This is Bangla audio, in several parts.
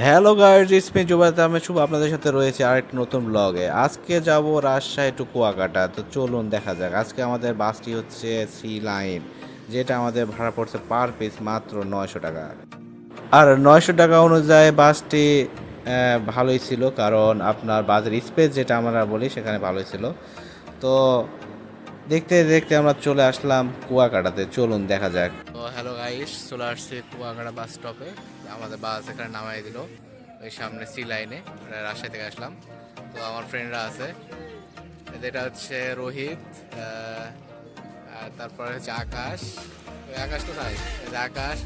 হ্যালো গাইজ ইসমি আমি শুভ আপনাদের সাথে রয়েছে আরেকটি নতুন ব্লগে আজকে যাব রাজশাহী টু কুয়াকাটা, তো চলুন দেখা যাক। আজকে আমাদের বাসটি হচ্ছে সি লাইন যেটা আমাদের ভাড়া পড়ছে পার পিস মাত্র নয়শো টাকা। আর নয়শো টাকা অনুযায়ী বাসটি ভালোই ছিল, কারণ আপনার বাসের স্পেস যেটা আমরা বলি, সেখানে ভালোই ছিল। তো দেখতে দেখতে আমরা চলে আসলাম কুয়াকাটাতে। চলুন দেখা যাক। তো হ্যালো গাইস চলে আসছি কুয়াকাটা বাস স্টপে আমাদের বাস এখানে নামাই দিল ওই সামনে সি লাইনে আমরা রাজশাহী থেকে আসলাম। তো আমার ফ্রেন্ডরা আছে। এটা হচ্ছে রোহিত আর তারপরে হচ্ছে আকাশ। ওই আকাশ তো যে আকাশ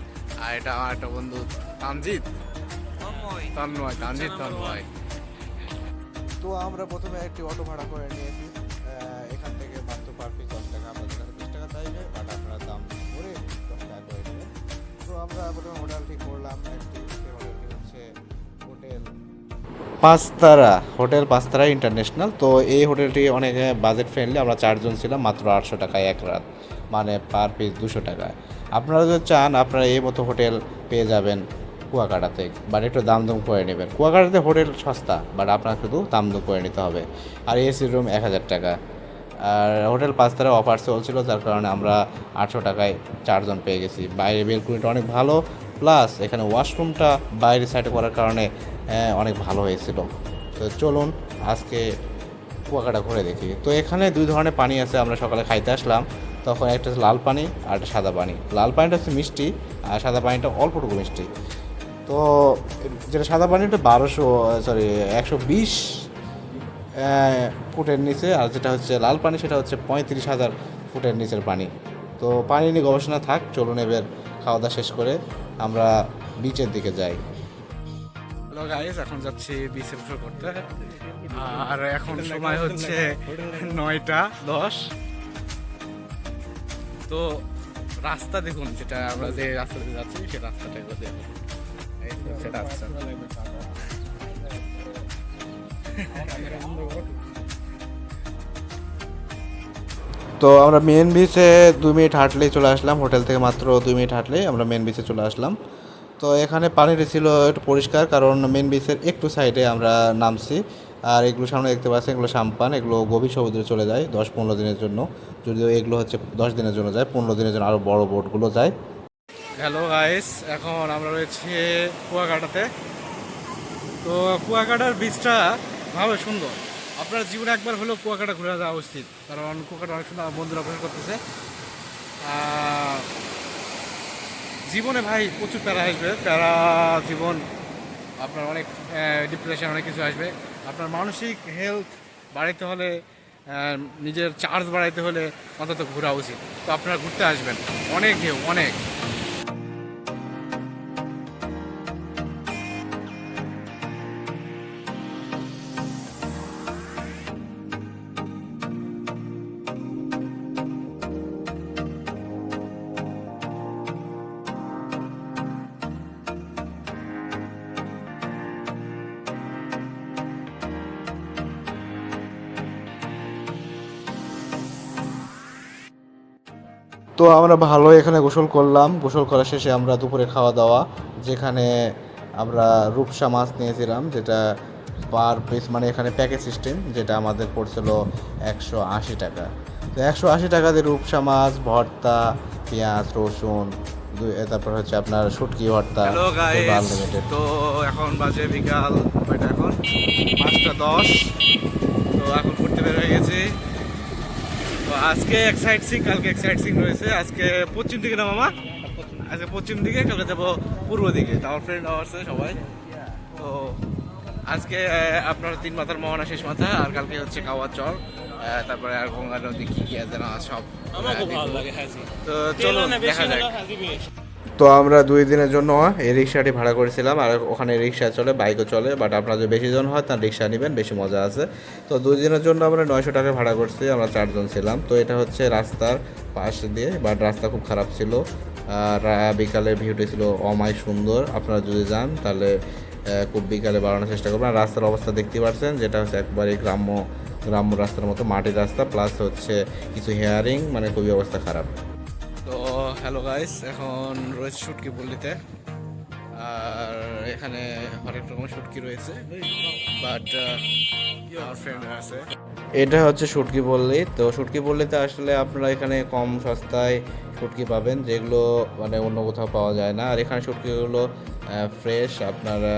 আর এটা আমার একটা বন্ধু তানজিৎ তন্ময়। তানজিৎ তন্ময়। তো আমরা প্রথমে একটি অটো ভাড়া করে নিয়েছি। আমরা প্রথমে করলাম হচ্ছে হোটেল পাঁচতারা হোটেল পাঁচতারা ইন্টারন্যাশনাল। তো এই হোটেলটি অনেক বাজেট ফ্রেন্ডলি আমরা চারজন ছিলাম, মাত্র আটশো টাকায় এক রাত মানে পার পিস দুশো টাকায়। আপনারা যদি চান, আপনারা এই মতো হোটেল পেয়ে যাবেন কুয়াকাটাতে বাট একটু দাম দম করে নেবেন। কুয়াকাটাতে হোটেল সস্তা বাট আপনার শুধু দাম দম করে নিতে হবে। আর এসি রুম এক হাজার টাকা। আর হোটেল পাঁচতারা অফার চলছিল, যার কারণে আমরা আটশো টাকায় চারজন পেয়ে গেছি। বাইরে বেলকুনিটা অনেক ভালো প্লাস এখানে ওয়াশরুমটা বাইরে সাইডে করার কারণে অনেক ভালো হয়েছিল। তো চলুন, আজকে কুয়াকাটা ঘুরে দেখি। তো এখানে দুই ধরনের পানি আছে, আমরা সকালে খাইতে আসলাম। তখন একটা হচ্ছে লাল পানি আর একটা সাদা পানি। লাল পানিটা হচ্ছে মিষ্টি আর সাদা পানিটা অল্পটুকু মিষ্টি। তো যেটা সাদা পানিটা বারোশো সরি একশো বিশ ফুটের নিচে, আর যেটা হচ্ছে লাল পানি, সেটা হচ্ছে পঁয়ত্রিশ হাজার ফুটের নিচের পানি। তো পানি নিয়ে গবেষণা থাক, চলুন এবার খাওয়া দাওয়া শেষ করে আমরা বিচের দিকে যাই। গাইস এখন যাচ্ছি বিচে করতে আর এখন সময় হচ্ছে নয়টা দশ। তো রাস্তা দেখুন, যেটা আমরা যে রাস্তা দিয়ে যাচ্ছি সে রাস্তাটা দেখুন। তো আমরা মেন বিচে দুই মিনিট হাঁটলেই চলে আসলাম। হোটেল থেকে মাত্র দুই মিনিট হাঁটলেই আমরা মেন বিচে চলে আসলাম। তো এখানে পানিটা ছিল একটু পরিষ্কার, কারণ মেন বিচের একটু সাইডে আমরা নামছি। আর এগুলো সামনে দেখতে পাচ্ছেন, এগুলো সাম্পান, এগুলো গভীর সমুদ্রে চলে যায় দশ পনেরো দিনের জন্য। যদিও এগুলো হচ্ছে দশ দিনের জন্য যায়, পনেরো দিনের জন্য আরও বড় বোটগুলো যায়। হ্যালো গাইস এখন আমরা রয়েছি কুয়াকাটাতে। তো কুয়াকাটার বীজটা ভাবে সুন্দর। আপনার জীবনে একবার হলেও কুয়াকাটা ঘুরে যাওয়া উচিত। কারণ কুয়াকাটা অনেক সুন্দর বন্ধুরা অপেক্ষা করতেছে। জীবনে ভাই প্রচুর প্যারা আসবে। প্যারা জীবন, আপনার অনেক ডিপ্রেশন অনেক কিছু আসবে। আপনার মানসিক হেলথ বাড়াইতে হলে নিজের চার্জ বাড়াইতে হলে অন্তত ঘোরা উচিত। তো আপনারা ঘুরতে আসবেন। অনেক ঢেউ, অনেক। তো আমরা ভালো এখানে গোসল করলাম। গোসল করার শেষে আমরা দুপুরে খাওয়া দাওয়া যেখানে আমরা রূপসা মাছ নিয়েছিলাম যেটা পার পিস মানে এখানে প্যাকেজ সিস্টেম যেটা আমাদের পড়ছিল একশো আশি টাকা। তো একশো আশি টাকা দিয়ে রূপসা মাছ ভর্তা পেঁয়াজ রসুন তারপর হচ্ছে আপনার শুটকি ভর্তা তো এখন বাজে বিকাল কয়টা এখন? পাঁচটা দশ। তো এখন ঘুরতে বের হয়ে গেছি। আজকে এক সাইড সিং কালকে এক সাইড সিং রয়েছে। আজকে পশ্চিম দিকে না মামা? আজকে পশ্চিম দিকে কালকে যাব পূর্ব দিকে। তো আমার ফ্রেন্ড আছে সবাই। তো আজকে আপনার তিন মাথার মহানা শেষ মাথা। আর কালকে হচ্ছে কাওয়া চর। তারপরে আর গঙ্গা নদী কি কি আছে না সব। তো চলো দেখা যাক। তো আমরা দুই দিনের জন্য এই রিক্সাটি ভাড়া করেছিলাম, আর ওখানে রিক্সা চলে, বাইকও চলে বাট আপনারা যদি বেশি জন হয় তার রিক্সা নেবেন, বেশি মজা আছে। তো দুই দিনের জন্য আমরা নয়শো টাকা ভাড়া করছি, আমরা চারজন ছিলাম। তো এটা হচ্ছে রাস্তার পাশ দিয়ে বাট রাস্তা খুব খারাপ ছিল। আর বিকালের ভিউটি ছিল অমায় সুন্দর। আপনারা যদি যান, তাহলে খুব বিকালে বাড়ানোর চেষ্টা করবেন। আর রাস্তার অবস্থা দেখতে পাচ্ছেন, যেটা হচ্ছে একবারে গ্রাম্য গ্রাম্য রাস্তার মতো মাটির রাস্তা প্লাস হচ্ছে কিছু হেয়ারিং মানে খুবই অবস্থা খারাপ। হ্যালো গাইস এখন রয়েছে শুটকি পল্লিতে। আর এখানে অনেক রকম শুটকি রয়েছে। বাট ফ্রেন্ড আছে। এটা হচ্ছে শুটকি পল্লি। তো শুটকি পল্লিতে আসলে আপনারা এখানে কম সস্তায় শুটকি পাবেন, যেগুলো মানে অন্য কোথাও পাওয়া যায় না। আর এখানে শুটকিগুলো ফ্রেশ আপনারা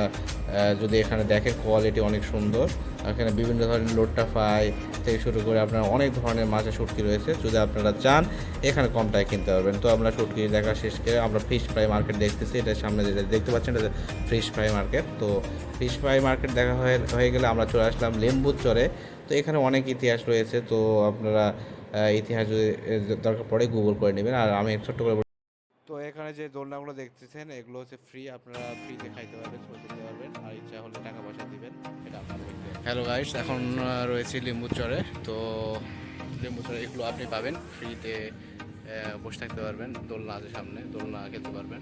যদি এখানে দেখেন কোয়ালিটি অনেক সুন্দর। এখানে বিভিন্ন ধরনের লোট্টা ফ্রাই থেকে শুরু করে আপনার অনেক ধরনের মাছের শুটকি রয়েছে। যদি আপনারা চান, এখানে কম কিনতে পারবেন। তো আমরা শুটকি দেখা শেষ করে আমরা ফিশ ফ্রাই মার্কেট দেখতেছি। এটার সামনে যেটা দেখতে পাচ্ছেন, এটা ফিশ ফ্রাই মার্কেট তো ফিশ ফ্রাই মার্কেট দেখা হয়ে হয়ে গেলে আমরা চলে আসলাম লেম্বুর চরে। তো এখানে অনেক ইতিহাস রয়েছে। তো আপনারা ইতিহাস যদি দরকার পড়ে গুগল করে নেবেন। আর আমি ছোট্ট করে তো এখানে যে দোলনাগুলো দেখতেছেন এগুলো হচ্ছে ফ্রি আপনারা ফ্রিতে খাইতে পারবেন ছবি তুলতে পারবেন। আর ইচ্ছা হলে টাকা পয়সা দিবেন এটা আপনার হ্যালো গাইস এখন রয়েছে লেম্বু চরে তো লিম্বুচরে এগুলো আপনি পাবেন ফ্রিতে বসে থাকতে পারবেন, দোলনা আছে সামনে, দোলনা খেলতে পারবেন।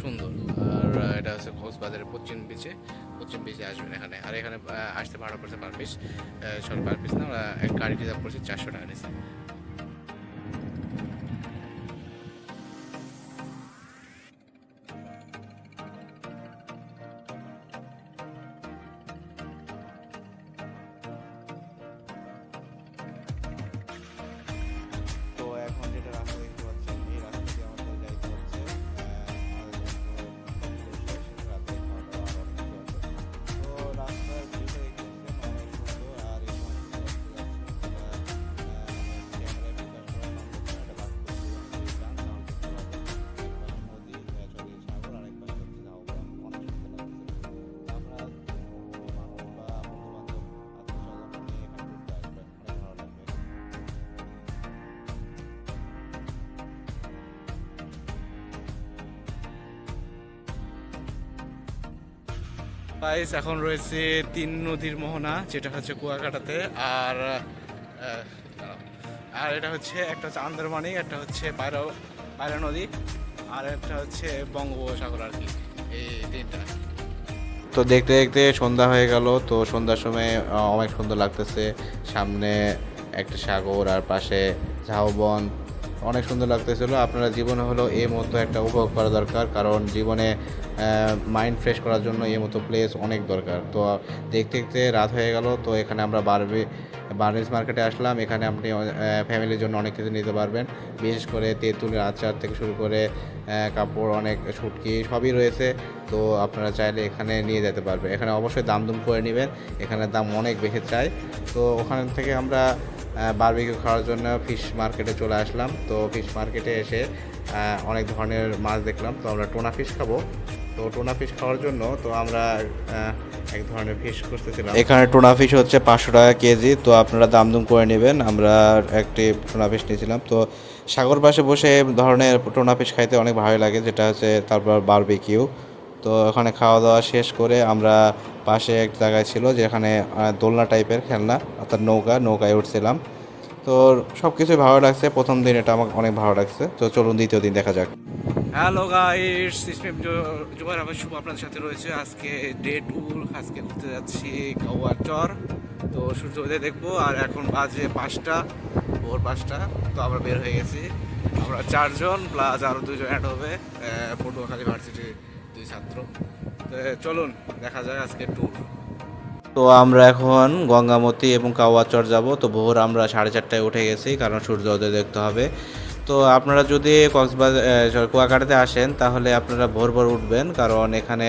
সুন্দর। আর এটা হচ্ছে কক্সবাজারের পশ্চিম বিচে পশ্চিম বিচে আসবেন এখানে। আর এখানে আসতে ভাড়া পড়ছে per piece sorry per piece না আমরা এক গাড়ি রিজার্ভ করছি, চারশো টাকা নিয়েছি গাইস এখন রয়েছে তিন নদীর মোহনা, যেটা হচ্ছে কুয়াকাটাতে, আর আর এটা হচ্ছে একটা হচ্ছে আন্দারমানি, একটা হচ্ছে পায়রা পায়রা নদী, আর একটা হচ্ছে বঙ্গোপসাগর আর কি, এই তিনটা। তো দেখতে দেখতে সন্ধ্যা হয়ে গেল, তো সন্ধ্যার সময় অনেক সুন্দর লাগতেছে। সামনে একটা সাগর, আর পাশে ঝাউবন অনেক সুন্দর লাগতেছিল। আপনারা জীবনে হলো এই মতো একটা উপভোগ করা দরকার, কারণ জীবনে মাইন্ড ফ্রেশ করার জন্য এই মতো প্লেস অনেক দরকার। তো দেখতে দেখতে রাত হয়ে গেল, তো এখানে আমরা বারবি বার্নিস মার্কেটে আসলাম। এখানে আপনি ফ্যামিলির জন্য অনেক কিছু নিতে পারবেন। বিশেষ করে তেঁতুলের আচার থেকে শুরু করে কাপড়, অনেক সুটকি সবই রয়েছে। তো আপনারা চাইলে এখানে নিয়ে যেতে পারবেন। এখানে অবশ্যই দাম দুম করে নেবেন। এখানে দাম অনেক বেশি চাই। তো ওখান থেকে আমরা বারবিকিউ খাওয়ার জন্য ফিশ মার্কেটে চলে আসলাম। তো ফিশ মার্কেটে এসে অনেক ধরনের মাছ দেখলাম। তো আমরা টোনা ফিশ খাব। তো টোনা ফিশ খাওয়ার জন্য তো আমরা এক ধরনের ফিশ করতেছিলাম এখানে টোনা ফিশ হচ্ছে পাঁচশো টাকা কেজি, তো আপনারা দাম দুম করে নেবেন। আমরা একটি টোনা ফিশ নিয়েছিলাম। তো সাগর পাশে বসে ধরনের টোনা ফিশ খাইতে অনেক ভালো লাগে, যেটা হচ্ছে তারপর বারবিকিউ তো ওখানে খাওয়া দাওয়া শেষ করে আমরা পাশে এক জায়গায় ছিল, যেখানে দোলনা টাইপের খেলনা, অর্থাৎ নৌকা, নৌকায় উঠছিলাম। তো সব কিছুই ভালো লাগছে, প্রথম দিন এটা আমার অনেক ভালো লাগছে। তো চলুন দ্বিতীয় দিন দেখা যাক। হ্যালো গাইস ইসমিম জুবাইর আহমেদ শুভ আপনাদের সাথে রয়েছে। আজকে ডে টু আজকে ঘুরতে যাচ্ছি কাউয়ার চর তো সূর্য উদয় দেখব, আর এখন বাজে পাঁচটা, ভোর পাঁচটা, তো আমরা বের হয়ে গেছি। আমরা চারজন প্লাস আরও দুজন অ্যাড হবে পটুয়াখালী ভার্সিটির দুই ছাত্র। তো চলুন, দেখা যায় আজকে ট্যুর তো আমরা এখন গঙ্গামতি এবং কাওয়াচর যাব। তো ভোর আমরা সাড়ে চারটায় উঠে গেছি, কারণ সূর্য উদয় দেখতে হবে। তো আপনারা যদি কক্সবাজার কুয়াকাটাতে আসেন, তাহলে আপনারা ভোর ভোর উঠবেন, কারণ এখানে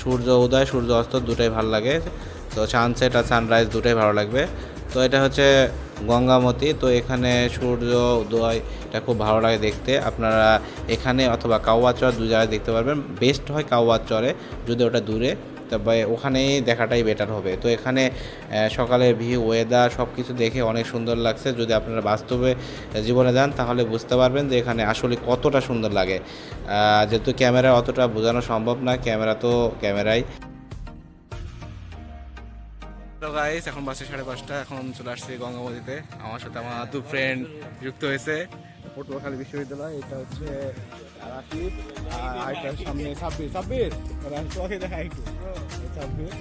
সূর্য উদয়, সূর্য অস্ত দুটোই ভালো লাগে। তো সানসেট আর সানরাইজ দুটোই ভালো লাগবে। তো এটা হচ্ছে গঙ্গামতি, তো এখানে সূর্য উদয় এটা খুব ভালো লাগে দেখতে। আপনারা এখানে অথবা কাওয়াচর দু জায়গায় দেখতে পারবেন। বেস্ট হয় কাওয়াচরে, যদি ওটা দূরে। তবে ওখানেই দেখাটাই বেটার হবে। তো এখানে সকালের ভিউ ওয়েদার সব কিছু দেখে অনেক সুন্দর লাগছে। যদি আপনারা বাস্তবে জীবনে যান, তাহলে বুঝতে পারবেন যে এখানে আসলে কতটা সুন্দর লাগে। যেহেতু ক্যামেরা অতটা বোঝানো সম্ভব না, ক্যামেরা তো ক্যামেরাই। এখন বাসে সাড়ে পাঁচটা, এখন চলে আসছি গঙ্গামতিতে আমার সাথে আমার দু ফ্রেন্ড যুক্ত হয়েছে। পটুয়াখালী বিশ্ববিদ্যালয়, এটা হচ্ছে রাকিব আর এটা সামনে ছাব্বিশ। ওরা তোমাকে দেখা একটু। ছাব্বিশ।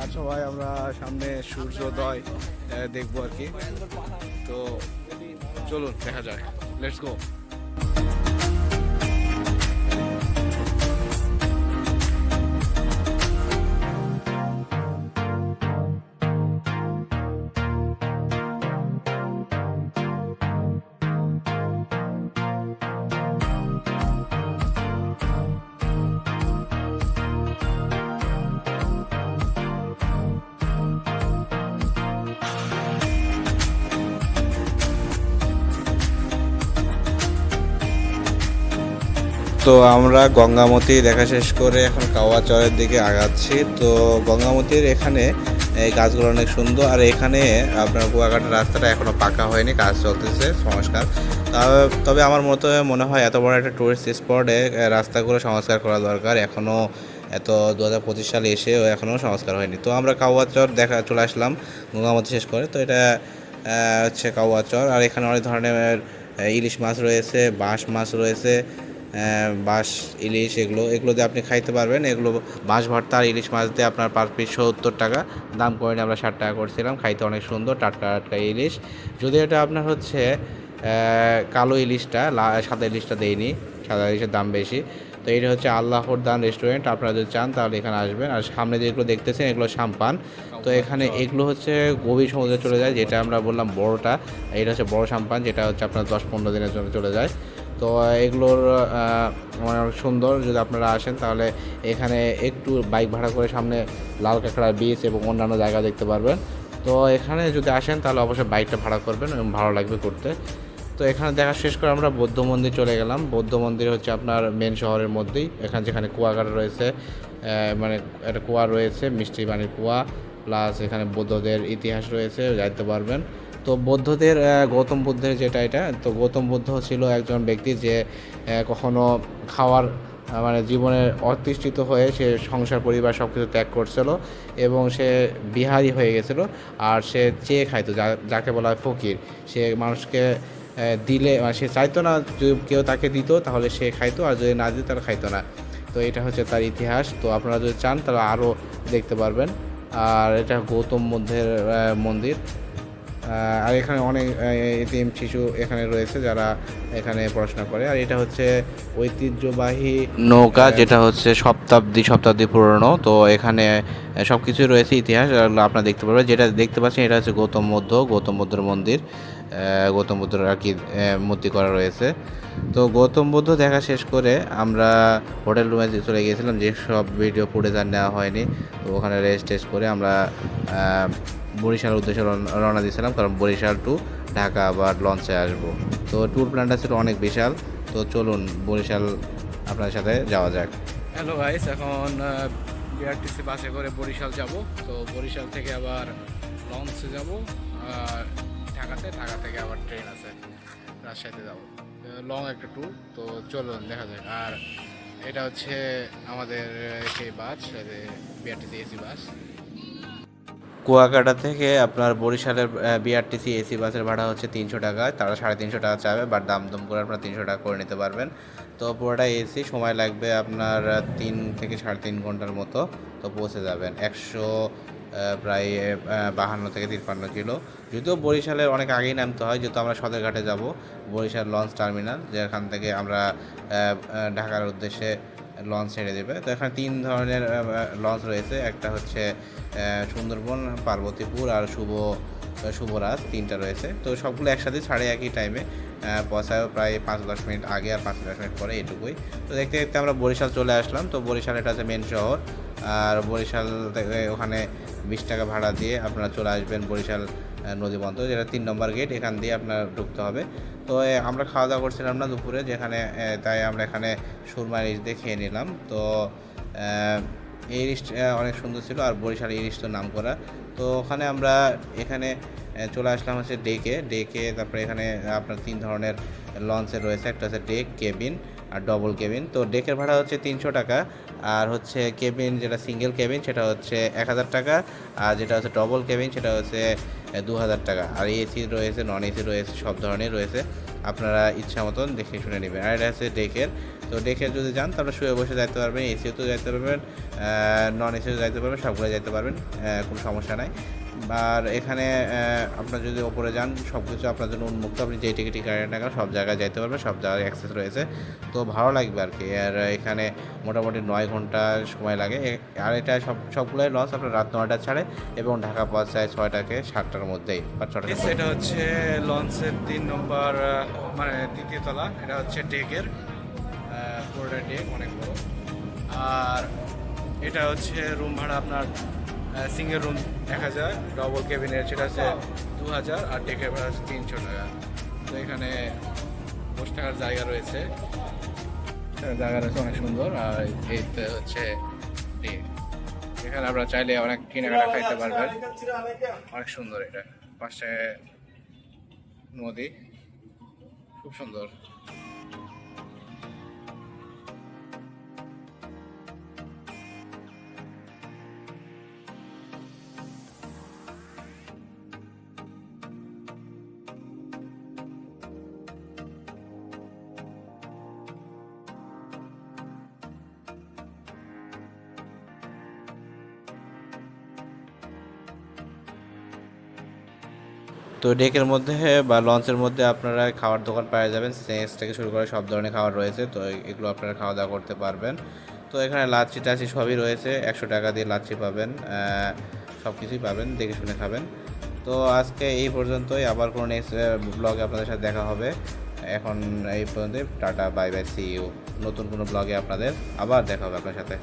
আর সবাই আমরা সামনে সূর্যোদয় দেখব আর কি। তো চলুন, দেখা যায় লেটস গো তো আমরা গঙ্গামতি দেখা শেষ করে এখন কাওয়াচরের দিকে আগাচ্ছি। তো গঙ্গামতির এখানে এই গাছগুলো অনেক সুন্দর। আর এখানে আপনার কুয়াকাটার রাস্তাটা এখনও পাকা হয়নি, কাজ চলতেছে, সংস্কার। তবে আমার মতো মনে হয় এত বড় একটা টুরিস্ট স্পটে রাস্তাগুলো সংস্কার করা দরকার। এখনও এত দু হাজার পঁচিশ সালে এসেও এখনও সংস্কার হয়নি। তো আমরা কাওয়াচর দেখা, চলে আসলাম গঙ্গামতি শেষ করে। তো এটা হচ্ছে কাওয়াচর আর এখানে অনেক ধরনের ইলিশ মাছ রয়েছে, বাঁশ মাছ রয়েছে। বাঁশ ইলিশ এগুলো এগুলো দিয়ে আপনি খাইতে পারবেন। এগুলো বাঁশ ভর্তা আর ইলিশ মাছ দিয়ে আপনার পার পিস সত্তর টাকা। দাম করে নিয়ে আমরা ষাট টাকা করছিলাম। খাইতে অনেক সুন্দর টাটকা টাটকা ইলিশ। যদি এটা আপনার হচ্ছে কালো ইলিশটা সাদা ইলিশটা দেয়নি সাদা ইলিশের দাম বেশি। তো এটা হচ্ছে আল্লাহর দান রেস্টুরেন্ট আপনারা যদি চান তাহলে এখানে আসবেন। আর সামনে যেগুলো দেখতেছেন এগুলো সাম্পান। তো এখানে এগুলো হচ্ছে গভীর সমুদ্রে চলে যায় যেটা আমরা বললাম বড়টা। এটা হচ্ছে বড় সাম্পান যেটা হচ্ছে আপনার দশ পনেরো দিনের জন্য চলে যায়। তো এগুলোর মানে অনেক সুন্দর। যদি আপনারা আসেন, তাহলে এখানে একটু বাইক ভাড়া করে সামনে লাল কাঁকড়া বিচ এবং অন্যান্য জায়গা দেখতে পারবেন। তো এখানে যদি আসেন, তাহলে অবশ্যই বাইকটা ভাড়া করবেন এবং ভালো লাগবে করতে। তো এখানে দেখা শেষ করে আমরা বৌদ্ধ মন্দির চলে গেলাম। বৌদ্ধ মন্দির হচ্ছে আপনার মেন শহরের মধ্যেই। এখানে যেখানে কুয়াকাটা রয়েছে মানে একটা কুয়া রয়েছে, মিষ্টি পানির কুয়া প্লাস এখানে বৌদ্ধদের ইতিহাস রয়েছে, যাইতে পারবেন। তো বৌদ্ধদের গৌতম বুদ্ধের যেটা এটা, তো গৌতম বুদ্ধ ছিল একজন ব্যক্তি যে কখনো খাওয়ার মানে জীবনে অতিষ্ঠিত হয়ে সে সংসার, পরিবার সব কিছু ত্যাগ করছিল এবং সে বিহারি হয়ে গেছিল আর সে চেয়ে খাইতো, যা- যাকে বলা হয় ফকির। সে মানুষকে দিলে মানে সে চাইতো না যদি কেউ তাকে দিত তাহলে সে খাইতো আর যদি না দিত তাহলে খাইতো না। তো এটা হচ্ছে তার ইতিহাস। তো আপনারা যদি চান তাহলে আরও দেখতে পারবেন। আর এটা গৌতম বুদ্ধের মন্দির। আর এখানে অনেক এটিএম শিশু এখানে রয়েছে যারা এখানে পড়াশোনা করে। আর এটা হচ্ছে ঐতিহ্যবাহী নৌকা যেটা হচ্ছে শতাব্দী শতাব্দী পুরনো। তো এখানে সব কিছুই রয়েছে ইতিহাস আপনারা দেখতে পারবেন। যেটা দেখতে পাচ্ছেন এটা হচ্ছে গৌতম বুদ্ধ গৌতম বুদ্ধের মন্দির। গৌতম বুদ্ধের আর কি মূর্তি করা রয়েছে। তো গৌতম বুদ্ধ দেখা শেষ করে আমরা হোটেল রুমে চলে গিয়েছিলাম যে সব ভিডিও ফুটেজ আর নেওয়া হয়নি তো ওখানে রেস্ট টেস্ট করে আমরা বরিশালের উদ্দেশ্যে রওনা দিয়েছিলাম, কারণ বরিশাল টু ঢাকা আবার লঞ্চে আসব। তো ট্যুর প্ল্যানটা ছিল অনেক বিশাল, তো চলুন বরিশাল আপনার সাথে যাওয়া যাক। হ্যালো গাইস এখন বিআরটিসি বাসে করে বরিশাল যাব। তো বরিশাল থেকে আবার লঞ্চে যাব, আর ঢাকাতে, ঢাকা থেকে আবার ট্রেন আছে, রাজশাহীতে যাব। লং একটা ট্যুর তো চলুন দেখা যাক। আর এটা হচ্ছে আমাদের সেই bus BRTC AC bus. Kuakata থেকে আপনার বরিশালের বিআরটিসি এসি বাসের ভাড়া হচ্ছে তিনশো টাকা। তারা সাড়ে তিনশো টাকা চাবে বাট দাম দম করে আপনার তিনশো টাকা করে নিতে পারবেন। তো পুরোটা এসি সময় লাগবে আপনার তিন থেকে সাড়ে তিন ঘণ্টার মতো, তো পৌঁছে যাবেন। একশো প্রায় বাহান্ন থেকে তিপ্পান্ন কিলো। যদিও বরিশালের অনেক আগেই নামতে হয়, যেহেতু আমরা সদরঘাটে যাব, বরিশাল লঞ্চ টার্মিনাল, যেখান থেকে আমরা ঢাকার উদ্দেশ্যে লঞ্চ ছেড়ে দেবে। তো এখানে তিন ধরনের লঞ্চ রয়েছে। একটা হচ্ছে সুন্দরবন, পার্বতীপুর আর শুভ শুভরাজ তিনটা রয়েছে। তো সবগুলো একসাথে ছাড়ে একই টাইমে পৌঁছায় প্রায় পাঁচ দশ মিনিট আগে আর পাঁচ দশ মিনিট পরে এটুকুই। তো দেখতে দেখতে আমরা বরিশাল চলে আসলাম। তো বরিশাল এটা হচ্ছে মেন শহর। আর বরিশাল থেকে ওখানে বিশ টাকা ভাড়া দিয়ে আপনারা চলে আসবেন বরিশাল নদী যেটা তিন নম্বর গেট এখান দিয়ে আপনার ঢুকতে হবে। তো আমরা খাওয়া দাওয়া করছিলাম না দুপুরে, যেখানে তাই আমরা এখানে সুরমা ইলিশ দিয়ে খেয়ে নিলাম। তো ইলিশ এই ইলিশটা অনেক সুন্দর ছিল, আর বরিশাল ইলিশ তো নাম করা তো, ওখানে আমরা এখানে চলে আসলাম হচ্ছে ডেকে। ডেকে তারপরে এখানে আপনার তিন ধরনের লঞ্চে রয়েছে, একটা হচ্ছে ডেক, কেবিন আর ডবল কেবিন তো ডেকের ভাড়া হচ্ছে তিনশো টাকা। আর হচ্ছে কেবিন যেটা সিঙ্গেল কেবিন সেটা হচ্ছে এক হাজার টাকা। আর যেটা হচ্ছে ডবল কেবিন সেটা হচ্ছে দু হাজার টাকা। আর এসি রয়েছে নন এসি রয়েছে, সব ধরনের রয়েছে। আপনারা ইচ্ছা মতন দেখে শুনে নেবেন। আর এটা হচ্ছে ডেকের তো ডেকের যদি যান, তাহলে শুয়ে বসে যাইতে পারবেন এসিও তো যাইতে পারবেন নন এসিও যাইতে পারবেন সবগুলো যাইতে পারবেন কোনো সমস্যা নাই। আর এখানে আপনার যদি ওপরে যান সব কিছু আপনার জন্য উন্মুক্ত। আপনি যেই টিকিটই কাটেন না কেন সব জায়গায় যাইতে পারবেন সব জায়গায় অ্যাক্সেস রয়েছে। তো ভালো লাগবে আর কি। আর এখানে মোটামুটি নয় ঘণ্টা সময় লাগে। আর এটা সব সবগুলোই লস আপনার রাত নয়টা ছাড়ে এবং ঢাকা পৌঁছায় ছয়টাকে সাতটার মধ্যেই বা মধ্যে এটা হচ্ছে লঞ্চের তিন নম্বর মানে দ্বিতীয় তলা। এটা হচ্ছে ডেকের পুরোটা ডেক অনেক বড়। আর এটা হচ্ছে রুম ভাড়া আপনার সিঙ্গেল রুম এক হাজার ডবল কেবিনের সেটা হচ্ছে দু হাজার, আর ডেকের ভাড়া হচ্ছে তিনশো টাকা। তো এখানে বসে থাকার জায়গা রয়েছে। জায়গা রয়েছে অনেক সুন্দর, আর এইতে হচ্ছে এখানে আপনারা চাইলে অনেক কেনাকাটা খাইতে পারবেন। অনেক সুন্দর এটা, পাশে নদী। খুব সুন্দর। তো ডেকের মধ্যে বা লঞ্চের মধ্যে আপনারা খাওয়ার দোকান পাওয়া যাবেন। স্ন্যাক্স থেকে শুরু করে সব ধরনের খাবার রয়েছে, তো এগুলো আপনারা খাওয়া দাওয়া করতে পারবেন। তো এখানে লাচ্ছি টাচ্ছি সবই রয়েছে, একশো টাকা দিয়ে লাচ্ছি পাবেন সব কিছুই পাবেন, দেখে শুনে খাবেন। তো আজকে এই পর্যন্তই, আবার কোনো নেক্সট ব্লগে আপনাদের সাথে দেখা হবে। এখন এই পর্যন্ত tata bye bye see you নতুন কোনো ব্লগে আপনাদের আবার দেখা হবে আপনার সাথে।